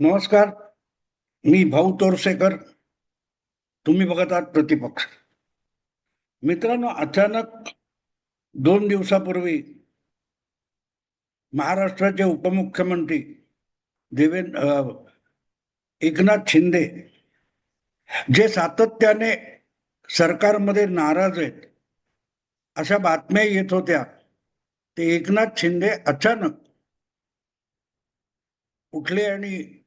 नमस्कार मी भाऊ तोरसेकर. तुम्ही बघत आहात प्रतिपक्ष. मित्रांनो अचानक दोन दिवसापूर्वी महाराष्ट्राचे उपमुख्यमंत्री देवेंद्र एकनाथ शिंदे जे सातत्याने सरकारमध्ये नाराज आहेत अशा बातम्या येत होत्या. ते एकनाथ शिंदे अचानक उठले आणि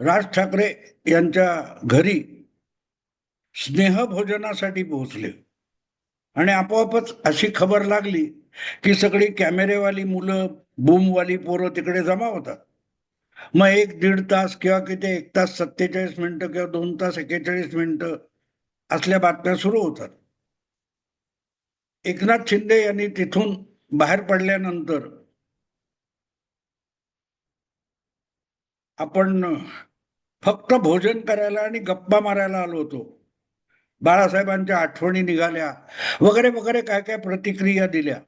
राज ठाकरे यांच्या घरी स्नेहभोजनासाठी पोहोचले. आणि आपोआपच अशी खबर लागली की सगळी कॅमेरेवाली मुलं बूमवाली पोरं तिकडे जमा होतात. मग एक दीड तास किंवा किती एक तास सत्तेचाळीस मिनिटं किंवा दोन तास एकेचाळीस मिनिटं असल्या बातम्या सुरू होतात. एकनाथ शिंदे यांनी तिथून बाहेर पडल्यानंतर आपण फक्त भोजन करायला आणि गप्पा मारायला आलो होतो. बाळासाहेबांच्या आठवणी निघाल्या वगैरे वगैरे काय काय प्रतिक्रिया दिल्या.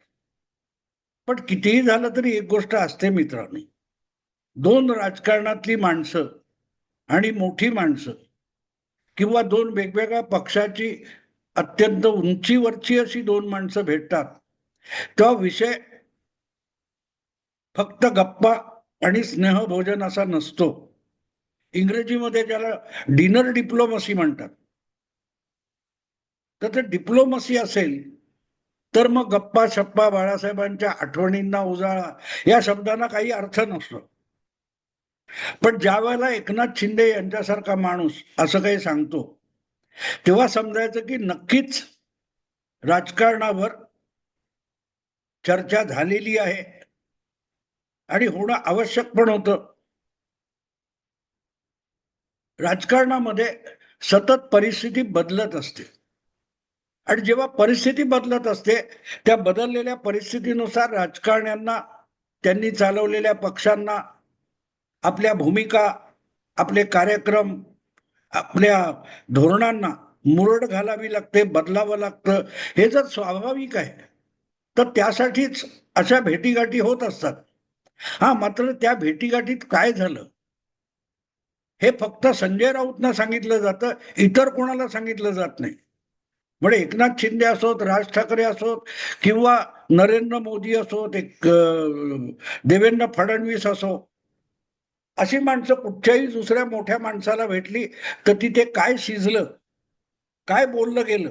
पण कितीही झालं तरी एक गोष्ट असते मित्रांनो. दोन राजकारणातली माणसं आणि मोठी माणसं किंवा दोन वेगवेगळ्या पक्षाची अत्यंत उंचीवरची अशी दोन माणसं भेटतात. तेव्हा विषय फक्त गप्पा आणि स्नेहभोजन असा नसतो. इंग्रजीमध्ये ज्याला डिनर डिप्लोमसी म्हणतात. तर ते डिप्लोमसी असेल तर मग गप्पा शप्पा बाळासाहेबांच्या आठवणींना उजाळा या शब्दांना काही अर्थ नसतो. पण ज्या वेळेला एकनाथ शिंदे यांच्यासारखा माणूस असं काही सांगतो तेव्हा समजायचं की नक्कीच राजकारणावर चर्चा झालेली आहे. आणि होणं आवश्यक पण होतं. राजकारणामध्ये सतत परिस्थिती बदलत असते. आणि जेव्हा परिस्थिती बदलत असते त्या बदललेल्या परिस्थितीनुसार राजकारण्यांना त्यांनी चालवलेल्या पक्षांना आपल्या भूमिका आपले कार्यक्रम आपल्या धोरणांना मुरड घालावी लागते बदलावं लागतं. हे जर स्वाभाविक आहे तर त्यासाठीच अशा भेटीगाठी होत असतात. हा मात्र त्या भेटीगाठीत काय झालं? हे फक्त संजय राऊतना सांगितलं जातं इतर कोणाला सांगितलं जात नाही. म्हणजे एकनाथ शिंदे असोत राज ठाकरे असोत किंवा नरेंद्र मोदी असोत एक देवेंद्र फडणवीस असो अशी माणसं कुठच्याही दुसऱ्या मोठ्या माणसाला भेटली तर तिथे काय शिजलं? काय बोललं गेलं?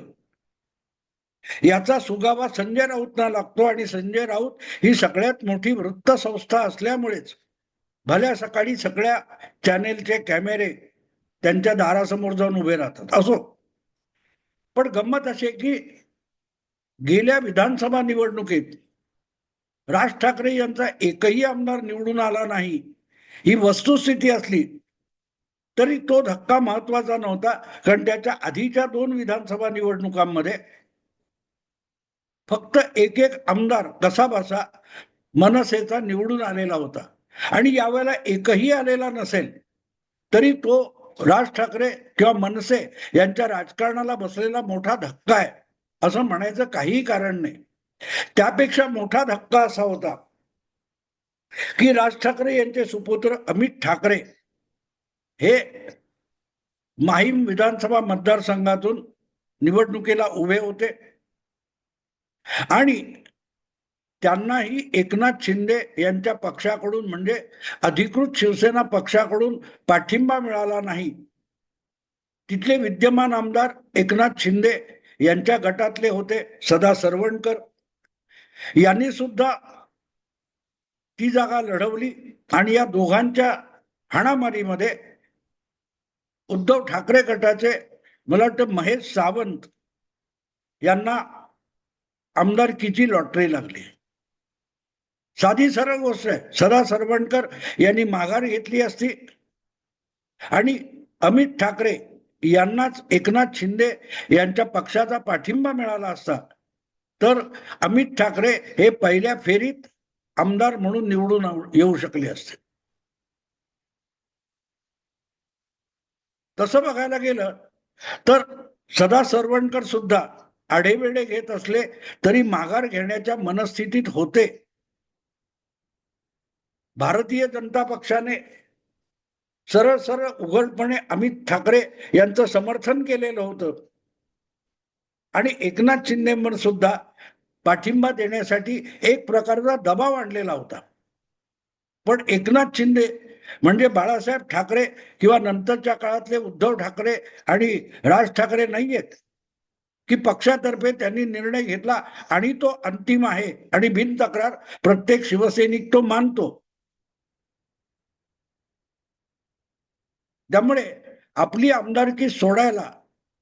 याचा सुगावा संजय राऊतना लागतो आणि संजय राऊत ही सगळ्यात मोठी वृत्तसंस्था असल्यामुळेच भल्या सकाळी सगळ्या चॅनेलचे कॅमेरे त्यांच्या दारासमोर जाऊन उभे राहतात. असो. पण गंमत अशी की गेल्या विधानसभा निवडणुकीत राज ठाकरे यांचा एकही आमदार निवडून आला नाही. ही वस्तुस्थिती असली तरी तो धक्का महत्त्वाचा नव्हता कारण त्याच्या आधीच्या दोन विधानसभा निवडणुकांमध्ये फक्त एक एक आमदार कसा बसा मनसेचा निवडून आलेला होता. आणि यावेळेला एकही आलेला नसेल तरी तो राज ठाकरे किंवा मनसे यांच्या राजकारणाला बसलेला मोठा धक्का आहे असं म्हणायचं काहीही कारण नाही. त्यापेक्षा मोठा धक्का असा होता की राज ठाकरे यांचे सुपुत्र अमित ठाकरे हे माहीम विधानसभा मतदारसंघातून निवडणुकीला उभे होते. आणि त्यांनाही एकनाथ शिंदे यांच्या पक्षाकडून म्हणजे अधिकृत शिवसेना पक्षाकडून पाठिंबा मिळाला नाही. तिथले विद्यमान आमदार एकनाथ शिंदे यांच्या गटातले होते सदा सरवणकर. यांनी सुद्धा ती जागा लढवली आणि या दोघांच्या हाणामारीमध्ये उद्धव ठाकरे गटाचे मला वाटतं महेश सावंत यांना आमदारकीची लॉटरी लागली? साधी सरळ गोष्ट आहे. सदा सरवणकर यांनी माघार घेतली असती. आणि अमित ठाकरे यांनाच एकनाथ शिंदे यांच्या पक्षाचा पाठिंबा मिळाला असता. तर अमित ठाकरे हे पहिल्या फेरीत आमदार म्हणून निवडून येऊ शकले असते. तसं बघायला गेलं तर सदा सरवणकर सुद्धा आढेवेढे घेत असले तरी माघार घेण्याच्या मनस्थितीत होते. भारतीय जनता पक्षाने सरळ सरळ उघडपणे अमित ठाकरे यांचं समर्थन केलेलं होतं. आणि एकनाथ शिंदेवर सुद्धा पाठिंबा देण्यासाठी एक प्रकारचा दबाव आणलेला होता. पण एकनाथ शिंदे म्हणजे बाळासाहेब ठाकरे किंवा नंतरच्या काळातले उद्धव ठाकरे आणि राज ठाकरे नाहीयेत. की पक्षातर्फे त्यांनी निर्णय घेतला आणि तो अंतिम आहे आणि बिन तक्रार प्रत्येक शिवसैनिक तो मानतो. त्यामुळे आपली आमदारकी सोडायला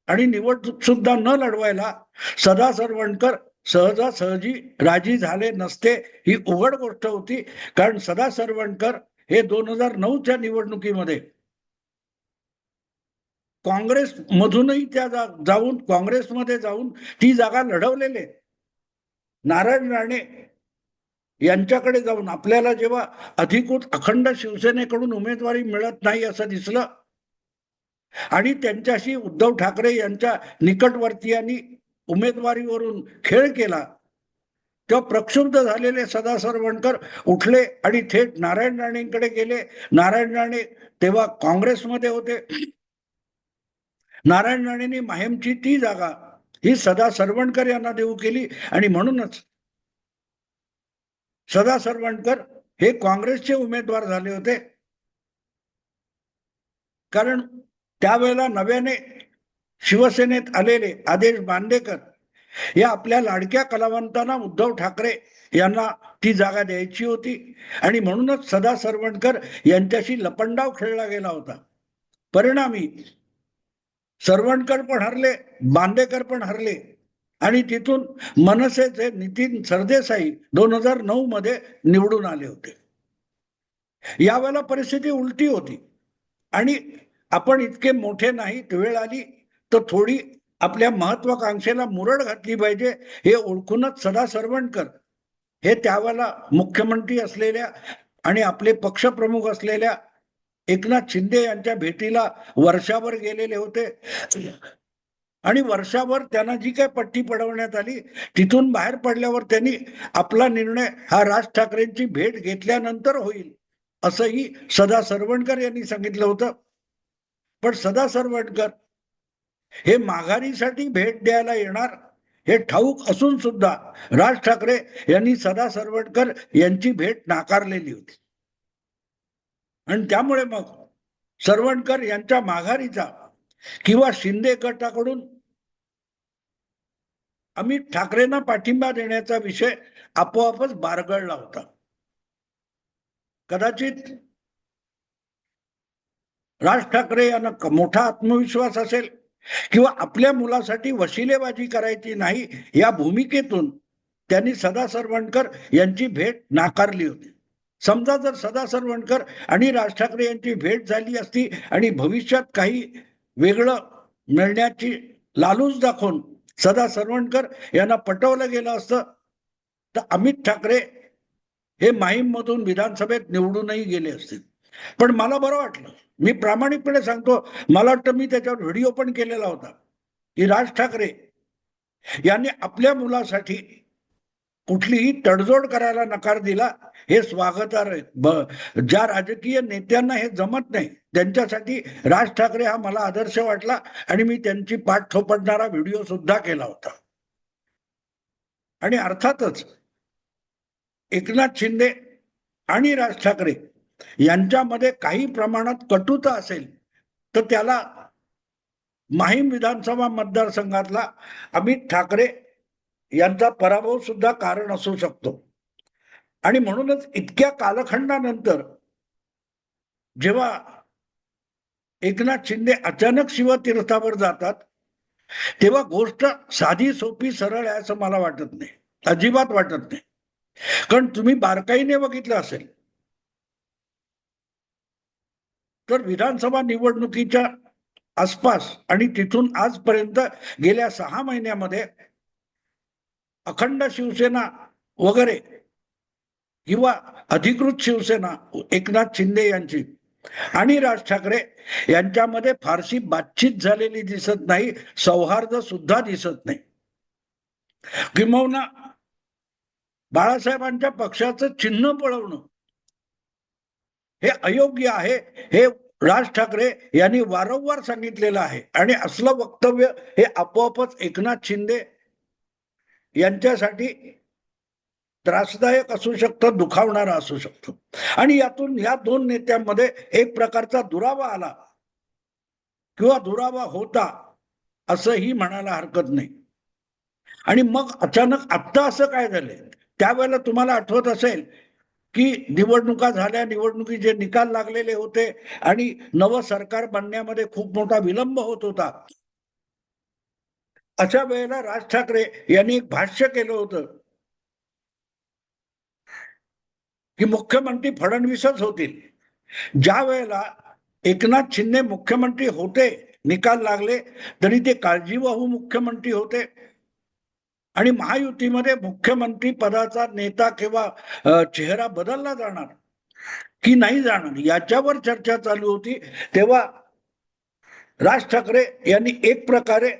आणि निवडणूक सुद्धा न लढवायला सदा सरवणकर सहजासहजी राजी झाले नसते ही उघड गोष्ट होती. कारण सदा सरवणकर हे दोन हजार नऊच्या निवडणुकीमध्ये काँग्रेस मधूनही त्या जा- जाऊन काँग्रेसमध्ये जाऊन ती जागा लढवलेले नारायण राणे यांच्याकडे जाऊन आपल्याला जेव्हा अधिकृत अखंड शिवसेनेकडून उमेदवारी मिळत नाही असं दिसलं आणि त्यांच्याशी उद्धव ठाकरे यांच्या निकटवर्तीयांनी उमेदवारीवरून खेळ केला तेव्हा प्रक्षुब्ध झालेले सदा सरवणकर उठले आणि थेट नारायण राणेंकडे गेले. नारायण राणे तेव्हा काँग्रेसमध्ये होते. नारायण राणेंनी माहेमची ती जागा ही सदा सरवणकर यांना देऊ केली आणि म्हणूनच सदा सरवणकर हे काँग्रेसचे उमेदवार झाले होते. कारण त्यावेळेला नव्याने शिवसेनेत आलेले आदेश बांदेकर या आपल्या लाडक्या कलावंतांना उद्धव ठाकरे यांना ती जागा द्यायची होती आणि म्हणूनच सदा सरवणकर यांच्याशी लपंडाव खेळला गेला होता. परिणामी सरवणकर पण हरले बांदेकर पण हरले. आणि तिथून मनसेचे नितीन सरदेसाई दोन हजार नऊ मध्ये निवडून आले होते. यावेळेला परिस्थिती उलटी होती. आणि आपण इतके मोठे नाहीत वेळ आली तर थोडी आपल्या महत्वाकांक्षेला मुरड घातली पाहिजे हे ओळखूनच सदा सरवणकर. हे त्यावेळेला मुख्यमंत्री असलेल्या आणि आपले पक्षप्रमुख असलेल्या एकनाथ शिंदे यांच्या भेटीला वर्षावर गेलेले होते. आणि वर्षावर त्यांना जी काही पट्टी पडवण्यात आली तिथून बाहेर पडल्यावर त्यांनी आपला निर्णय हा राज ठाकरेंची भेट घेतल्यानंतर होईल असंही सदा सरवणकर यांनी सांगितलं होतं. पण सदा सरवणकर हे माघारीसाठी भेट द्यायला येणार हे ठाऊक असून सुद्धा राज ठाकरे यांनी सदा सरवणकर यांची भेट नाकारलेली होती. आणि त्यामुळे मग सरवणकर यांच्या माघारीचा किंवा शिंदे गटाकडून अमित ठाकरेंना पाठिंबा देण्याचा विषय आपोआपच बारगळला होता. कदाचित राज ठाकरे यांना मोठा आत्मविश्वास असेल किंवा आपल्या मुलासाठी वशिलेबाजी करायची नाही या भूमिकेतून त्यांनी सदा सरवणकर यांची भेट नाकारली होती. समजा जर सदा सरवणकर आणि राज ठाकरे यांची भेट झाली असती आणि भविष्यात काही वेगळं मिळण्याची लालूच दाखवून सदा सरवणकर यांना पटवलं गेलं असतं तर अमित ठाकरे हे माहीममधून विधानसभेत निवडूनही गेले असतील. पण मला बरं वाटलं मी प्रामाणिकपणे सांगतो मला वाटतं मी त्याच्यावर व्हिडिओ पण केलेला होता की राज ठाकरे यांनी आपल्या मुलासाठी कुठलीही तडजोड करायला नकार दिला हे स्वागतार्ह ज्या राजकीय नेत्यांना हे जमत नाही त्यांच्यासाठी राज ठाकरे हा मला आदर्श वाटला आणि मी त्यांची पाठ थोपटणारा व्हिडिओ सुद्धा केला होता. आणि अर्थातच एकनाथ शिंदे आणि राज ठाकरे यांच्यामध्ये काही प्रमाणात कटुता असेल तर त्याला माहीम विधानसभा मतदारसंघातला अमित ठाकरे यांचा पराभव सुद्धा कारण असू शकतो. आणि म्हणूनच इतक्या कालखंडानंतर जेव्हा एकनाथ शिंदे अचानक शिवतीर्थावर जातात तेव्हा गोष्ट साधी सोपी सरळ आहे असं मला वाटत नाही. अजिबात वाटत नाही. कारण तुम्ही बारकाईने बघितलं असेल. तर विधानसभा निवडणुकीच्या आसपास आणि तिथून आजपर्यंत गेल्या सहा महिन्यामध्ये अखंड शिवसेना वगैरे किंवा अधिकृत शिवसेना एकनाथ शिंदे यांची आणि राज ठाकरे यांच्यामध्ये फारशी बातचीत झालेली दिसत नाही सौहार्द सुद्धा दिसत नाही. किंबहुना बाळासाहेबांच्या पक्षाचं चिन्ह पळवणं हे अयोग्य आहे हे राज ठाकरे यांनी वारंवार सांगितलेलं आहे. आणि असलं वक्तव्य हे आपोआपच एकनाथ शिंदे यांच्यासाठी त्रासदायक असू शकतं दुखावणार असू शकतं. आणि यातून या दोन नेत्यांमध्ये एक प्रकारचा दुरावा आला. किंवा दुरावा होता असंही म्हणायला हरकत नाही. आणि मग अचानक आत्ता असं काय झालंय त्यावेळेला तुम्हाला आठवत असेल की निवडणुका झाल्या निवडणुकीचे निकाल लागलेले होते आणि नवं सरकार बनण्यामध्ये खूप मोठा विलंब होत होता. अशा वेळेला राज ठाकरे यांनी एक भाष्य केलं होतं. की मुख्यमंत्री फडणवीसच होतील. ज्या वेळेला एकनाथ शिंदे मुख्यमंत्री होते निकाल लागले तरी ते काळजीवाहू मुख्यमंत्री होते. आणि महायुतीमध्ये मुख्यमंत्री पदाचा नेता किंवा चेहरा बदलला जाणार की नाही जाणार याच्यावर चर्चा चालू होती. तेव्हा राज ठाकरे यांनी एक प्रकारे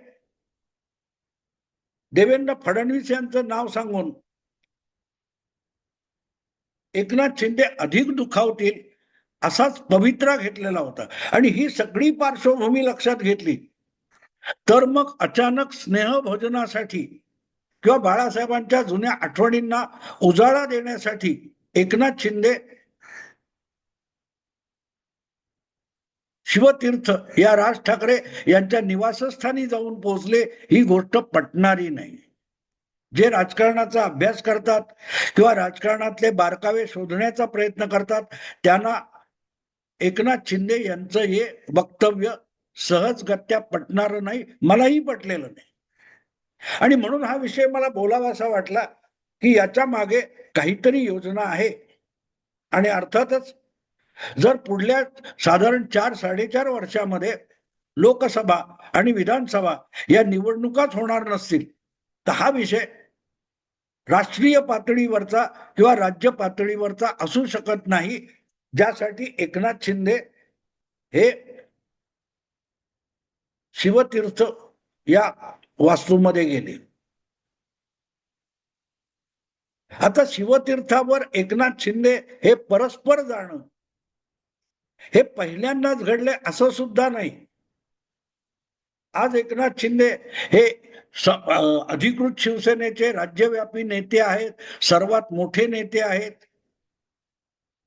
देवेंद्र फडणवीस यांचं नाव सांगून एकनाथ शिंदे अधिक दुखावतील असाच पवित्रा घेतलेला होता. आणि ही सगळी पार्श्वभूमी लक्षात घेतली. तर मग अचानक स्नेहभोजनासाठी किंवा बाळासाहेबांच्या जुन्या आठवणींना उजाळा देण्यासाठी एकनाथ शिंदे शिवतीर्थ या राज ठाकरे यांच्या निवासस्थानी जाऊन पोहोचले ही गोष्ट पटणारी नाही. जे राजकारणाचा अभ्यास करतात किंवा राजकारणातले बारकावे शोधण्याचा प्रयत्न करतात त्यांना एकनाथ शिंदे यांचं हे वक्तव्य सहजगत्या पटणार नाही मलाही पटलेलं नाही. आणि म्हणून हा विषय मला बोलावासा वाटला की याच्या मागे काहीतरी योजना आहे. आणि अर्थातच जर पुढल्या साधारण चार साडेचार वर्षामध्ये लोकसभा आणि विधानसभा या निवडणुकाच होणार नसतील तर हा विषय राष्ट्रीय पातळीवरचा किंवा राज्य पातळीवरचा असू शकत नाही ज्यासाठी एकनाथ शिंदे हे शिवतीर्थ या वास्तूमध्ये गेले. आता शिवतीर्थावर एकनाथ शिंदे हे परस्पर जाणं हे पहिल्यांदाच घडले असं सुद्धा नाही. आज एकनाथ शिंदे हे अधिकृत शिवसेनेचे राज्यव्यापी नेते आहेत सर्वात मोठे नेते आहेत.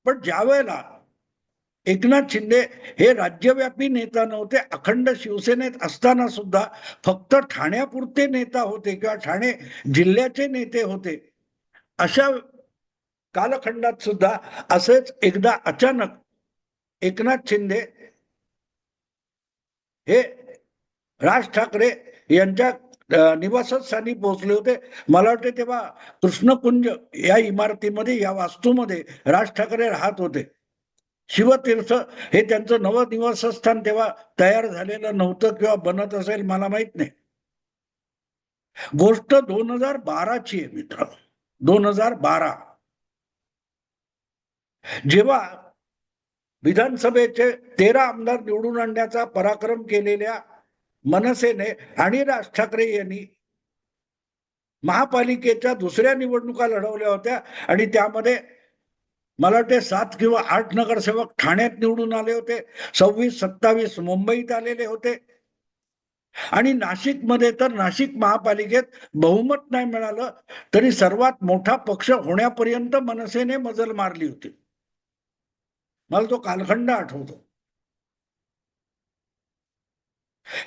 पण ज्या वेळेला एकनाथ शिंदे हे राज्यव्यापी नेता नव्हते अखंड शिवसेनेत असताना सुद्धा फक्त ठाण्यापुरते नेता होते किंवा ठाणे जिल्ह्याचे नेते होते अशा कालखंडात सुद्धा असेच एकदा अचानक एकनाथ शिंदे हे राज ठाकरे यांच्या निवासस्थानी पोहोचले होते. मला वाटते तेव्हा कृष्णकुंज या इमारतीमध्ये या वास्तूमध्ये राज ठाकरे राहत होते. शिवतीर्थ हे त्यांचं नवं निवासस्थान तेव्हा तयार झालेलं नव्हतं किंवा बनत असेल मला माहीत नाही. गोष्ट दोन हजार बाराची आहे मित्र. दोन हजार बारा. जेव्हा विधानसभेचे तेरा आमदार निवडून आणण्याचा पराक्रम केलेल्या मनसेने आणि राज ठाकरे यांनी महापालिकेच्या दुसऱ्या निवडणुका लढवल्या होत्या आणि त्यामध्ये मला वाटते सात किंवा आठ नगरसेवक ठाण्यात निवडून आले होते सव्वीस सत्तावीस मुंबईत आलेले होते. आणि नाशिकमध्ये तर नाशिक महापालिकेत बहुमत नाही मिळालं तरी सर्वात मोठा पक्ष होण्यापर्यंत मनसेने मजल मारली होती. मला तो कालखंड आठवतो.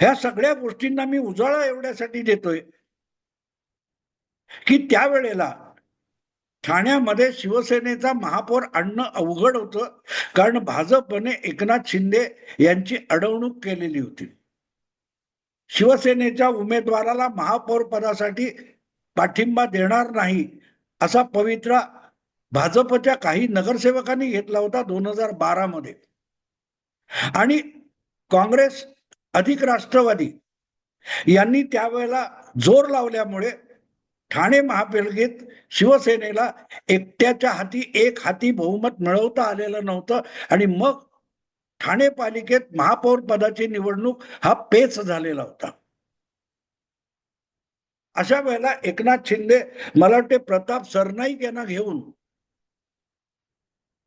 ह्या सगळ्या गोष्टींना मी उजाळा एवढ्यासाठी देतोय की त्यावेळेला ठाण्यामध्ये शिवसेनेचा महापौर आणणं अवघड होतं कारण भाजपने एकनाथ शिंदे यांची अडवणूक केलेली होती. शिवसेनेच्या उमेदवाराला महापौर पदासाठी पाठिंबा देणार नाही असा पवित्रा भाजपच्या काही नगरसेवकांनी घेतला होता दोन हजार बारा मध्ये. आणि काँग्रेस अधिक राष्ट्रवादी यांनी त्यावेळेला जोर लावल्यामुळे ठाणे महापालिकेत शिवसेनेला एकट्याच्या हाती एक हाती बहुमत मिळवता आलेलं नव्हतं आणि मग ठाणे पालिकेत महापौर पदाची निवडणूक हा पेच झालेला होता. अशा वेळेला एकनाथ शिंदे मला वाटते प्रताप सरनाईक यांना घेऊन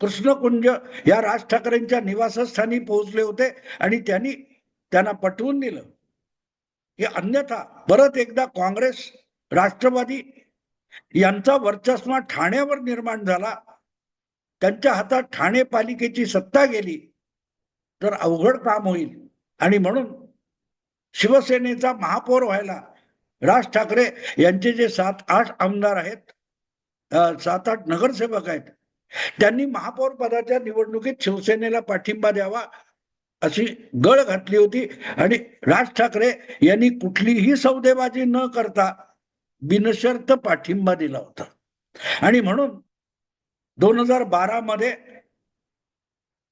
कृष्णकुंज या राज ठाकरेंच्या निवासस्थानी पोहोचले होते आणि त्यांनी त्यांना पटवून दिलं. हे अन्यथा परत एकदा काँग्रेस राष्ट्रवादी यांचा वर्चस्व ठाण्यावर निर्माण झाला त्यांच्या हातात ठाणे पालिकेची सत्ता गेली तर अवघड काम होईल. आणि म्हणून शिवसेनेचा महापौर व्हायला राज ठाकरे यांचे जे सात आठ आमदार आहेत सात आठ नगरसेवक आहेत त्यांनी महापौर पदाच्या निवडणुकीत शिवसेनेला पाठिंबा द्यावा अशी गळ घातली होती. आणि राज ठाकरे यांनी कुठलीही सौदेबाजी न करता बिनशर्त पाठिंबा दिला होता. आणि म्हणून दोन हजार बारा मध्ये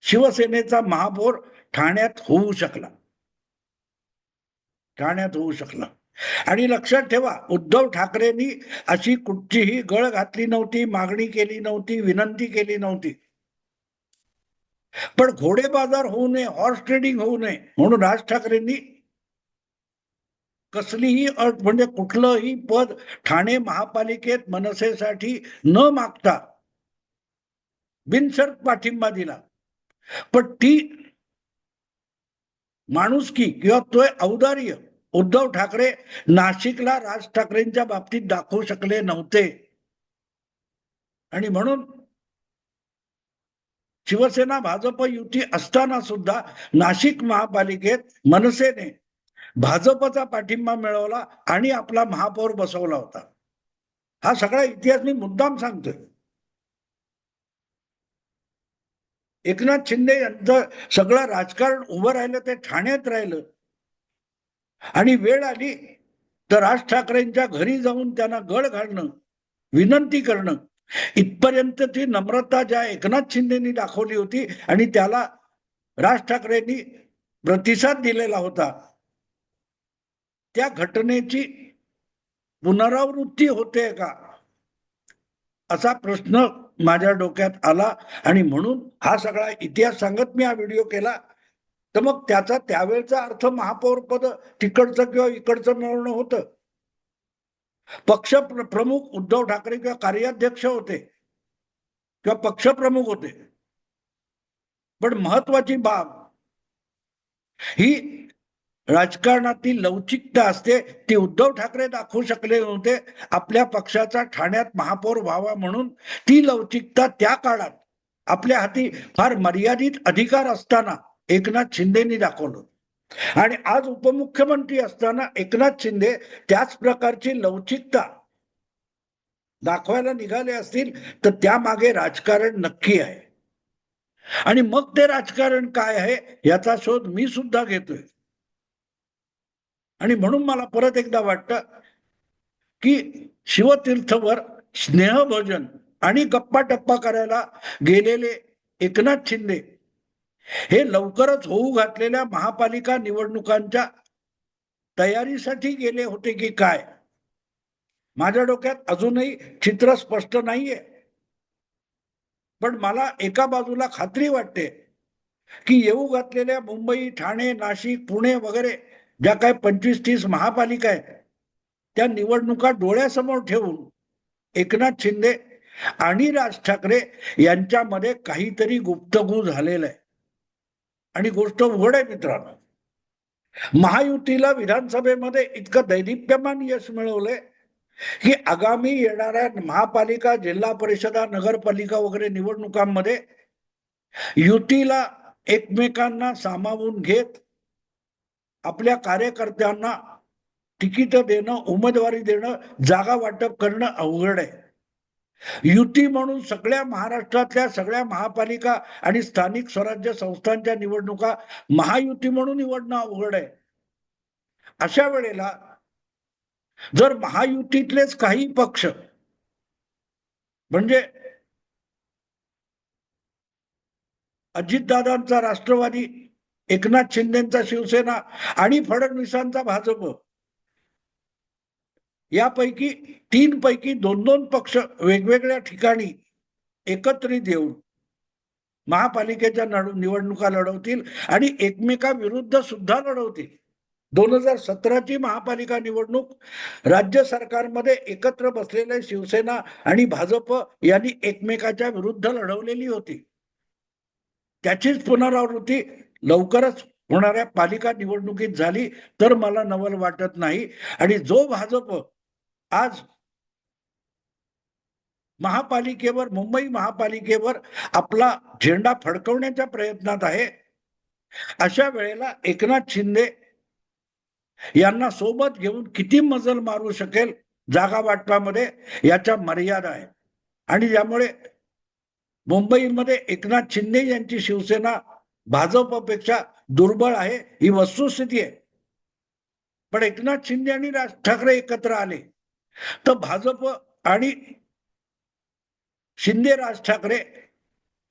शिवसेनेचा महापौर ठाण्यात होऊ शकला. ठाण्यात होऊ शकला. आणि लक्षात ठेवा उद्धव ठाकरेंनी अशी कुठचीही गळ घातली नव्हती मागणी केली नव्हती विनंती केली नव्हती. पण घोडे बाजार होऊ नये हॉर्स ट्रेडिंग होऊ नये म्हणून राज ठाकरेंनी कसलीही अट म्हणजे कुठलंही पद ठाणे महापालिकेत मनसेसाठी न मागता बिनशर्त पाठिंबा दिला. पण ती माणुसकी किंवा तो औदार्य उद्धव ठाकरे नाशिकला राज ठाकरेंच्या बाबतीत दाखवू शकले नव्हते. आणि म्हणून शिवसेना भाजप युती असताना सुद्धा नाशिक महापालिकेत मनसेने भाजपचा पाठिंबा मिळवला आणि आपला महापौर बसवला होता. हा सगळा इतिहास मी मुद्दाम सांगतोय. एकनाथ शिंदे यांचं सगळं राजकारण उभं राहिलं ते ठाण्यात राहिलं. आणि वेळ आली तर राज ठाकरेंच्या घरी जाऊन त्यांना गळ घालणं विनंती करणं. इथपर्यंत ती नम्रता ज्या एकनाथ शिंदेनी दाखवली होती आणि त्याला राज ठाकरेंनी प्रतिसाद दिलेला होता त्या घटनेची पुनरावृत्ती होते का? असा प्रश्न माझ्या डोक्यात आला आणि म्हणून हा सगळा इतिहास सांगत मी हा व्हिडिओ केला. तर मग त्याचा त्यावेळचा अर्थ महापौर पद तिकडचं किंवा इकडचं मिळवणं होतं. पक्ष प्रमुख उद्धव ठाकरे किंवा कार्याध्यक्ष होते. किंवा पक्ष प्रमुख होते. पण महत्वाची बाब ही राजकारणातील लवचिकता असते ती उद्धव ठाकरे दाखवू शकले नव्हते. आपल्या पक्षाचा ठाण्यात महापौर व्हावा म्हणून ती लवचिकता त्या काळात आपल्या हाती फार मर्यादित अधिकार असताना एकनाथ शिंदेनी दाखवलं. आणि आज उपमुख्यमंत्री असताना एकनाथ शिंदे त्याच प्रकारची लवचिकता दाखवायला निघाले असतील तर त्यामागे राजकारण नक्की आहे. आणि मग ते राजकारण काय आहे याचा शोध मी सुद्धा घेतोय. आणि म्हणून मला परत एकदा वाटतं की शिवतीर्थवर स्नेहभोजन आणि गप्पा टप्पा करायला गेलेले एकनाथ शिंदे हे लवकरच होऊ घातलेल्या महापालिका निवडणुकांच्या तयारीसाठी गेले होते की काय? माझ्या डोक्यात अजूनही चित्र स्पष्ट नाहीये. पण मला एका बाजूला खात्री वाटते की येऊ घातलेल्या मुंबई ठाणे नाशिक पुणे वगैरे ज्या काही पंचवीस तीस महापालिका आहेत त्या निवडणुका डोळ्यासमोर ठेवून एकनाथ शिंदे आणि राज ठाकरे यांच्यामध्ये काहीतरी गुप्तगू झालेलं आहे. आणि गोष्ट उघड आहे मित्रांनो. महायुतीला विधानसभेमध्ये इतकं दैदिप्यमान यश मिळवलंय की आगामी येणाऱ्या महापालिका जिल्हा परिषदा नगरपालिका वगैरे निवडणुकांमध्ये युतीला एकमेकांना सामावून घेत आपल्या कार्यकर्त्यांना तिकीट देणं उमेदवारी देणं जागा वाटप करणं अवघड आहे. युती म्हणून सगळ्या महाराष्ट्रातल्या सगळ्या महापालिका आणि स्थानिक स्वराज्य संस्थांच्या निवडणुका महायुती म्हणून निवडणं अवघड आहे. अशा वेळेला जर महायुतीतलेच काही पक्ष म्हणजे अजितदादांचा राष्ट्रवादी एकनाथ शिंदेचा शिवसेना आणि फडणवीसांचा भाजप यापैकी तीन पैकी दोन दोन पक्ष वेगवेगळ्या ठिकाणी एकत्रित येऊन महापालिकेच्या नड- निवडणुका लढवतील आणि एकमेकाविरुद्ध सुद्धा लढवतील. दोन हजार सतराची महापालिका निवडणूक राज्य सरकारमध्ये एकत्र बसलेले शिवसेना आणि भाजप यांनी एकमेकाच्या विरुद्ध लढवलेली होती. त्याचीच पुनरावृत्ती लवकरच होणाऱ्या पालिका निवडणुकीत झाली तर मला नवल वाटत नाही. आणि जो भाजप आज महापालिकेवर मुंबई महापालिकेवर आपला झेंडा फडकवण्याच्या प्रयत्नात आहे. अशा वेळेला एकनाथ शिंदे यांना सोबत घेऊन किती मजल मारू शकेल जागा वाटपामध्ये याच्या मर्यादा आहे आणि त्यामुळे मुंबईमध्ये एकनाथ शिंदे यांची शिवसेना भाजपपेक्षा दुर्बळ आहे ही वस्तुस्थिती आहे. पण एकनाथ शिंदे आणि राज ठाकरे एकत्र आले. तर भाजप आणि शिंदे राज ठाकरे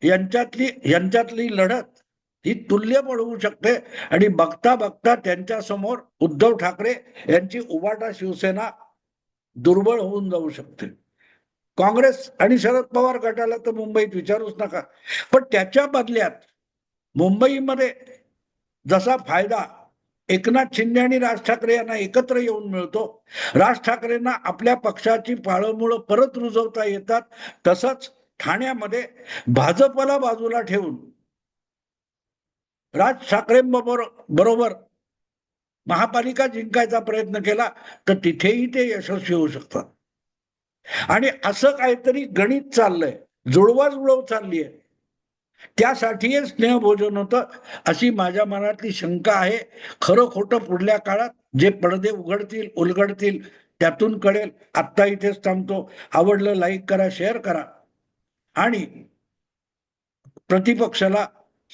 यांच्यातली यांच्यातली लढत ही तुल्य होऊ शकते. आणि बघता बघता त्यांच्यासमोर उद्धव ठाकरे यांची उबाटा शिवसेना दुर्बळ होऊन जाऊ शकते. काँग्रेस आणि शरद पवार गटाला तर मुंबईत विचारूच नका. पण त्याच्या बदल्यात मुंबईमध्ये जसा फायदा एकनाथ शिंदे आणि राज ठाकरे यांना एकत्र येऊन मिळतो. राज ठाकरेंना आपल्या पक्षाची पाळंमुळं परत रुजवता येतात. तसंच ठाण्यामध्ये भाजपला बाजूला ठेवून राज ठाकरे बरोबर महापालिका जिंकायचा प्रयत्न केला तर तिथेही ते यशस्वी होऊ शकतात. आणि असं काहीतरी गणित चाललंय. जुळवाजुळव चालली आहे त्यासाठी स्नेहभोजन होतं. अशी माझ्या मनातली शंका आहे. खरं खोटं पुढल्या काळात जे पडदे उघडतील उलगडतील त्यातून कळेल. आत्ता इथेच थांबतो. आवडलं लाईक करा शेअर करा. आणि प्रतिपक्षाला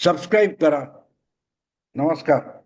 सबस्क्राईब करा. नमस्कार.